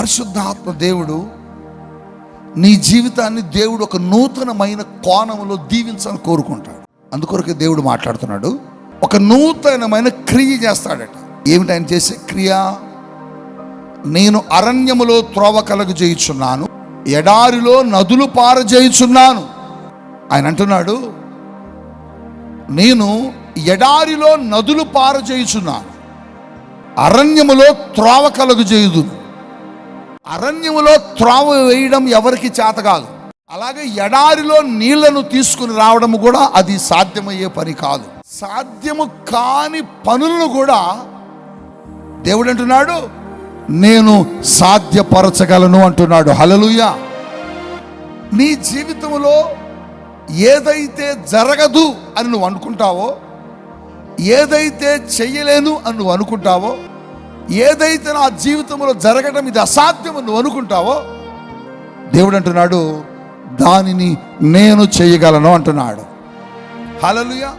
పరిశుద్ధాత్మ దేవుడు నీ జీవితాన్ని దేవుడు ఒక నూతనమైన కోణంలో దీవించాలని కోరుకుంటాడు. అందుకొరకే దేవుడు మాట్లాడుతున్నాడు. ఒక నూతనమైన క్రియ చేస్తాడట. ఏమిటి ఆయన చేసే క్రియ? నేను అరణ్యములో త్రోవ కలగ చేయుచున్నాను ఎడారిలో నదులు పారజేయుచున్నాను ఆయన అంటున్నాడు నేను ఎడారిలో నదులు పారజేయుచున్నాను అరణ్యములో త్రోవ కలుగు చేయుదును. అరణ్యములో త్రోవ వేయడం ఎవరికి చేత కాదు. అలాగే ఎడారిలో నీళ్ళను తీసుకుని రావడం కూడా అది సాధ్యమయ్యే పని కాదు. సాధ్యము కాని పనులను కూడా దేవుడు అంటున్నాడు నేను సాధ్యపరచగలను అంటున్నాడు. హలలుయ నీ జీవితంలో ఏదైతే జరగదు అని నువ్వు అనుకుంటావో ఏదైతే చెయ్యలేను అని నువ్వు అనుకుంటావో ఏదైతే నా జీవితంలో జరగడం ఇది అసాధ్యం నువ్వు అనుకుంటావో దేవుడు అంటున్నాడు దానిని నేను చేయగలను అంటున్నాడు. హలలుయా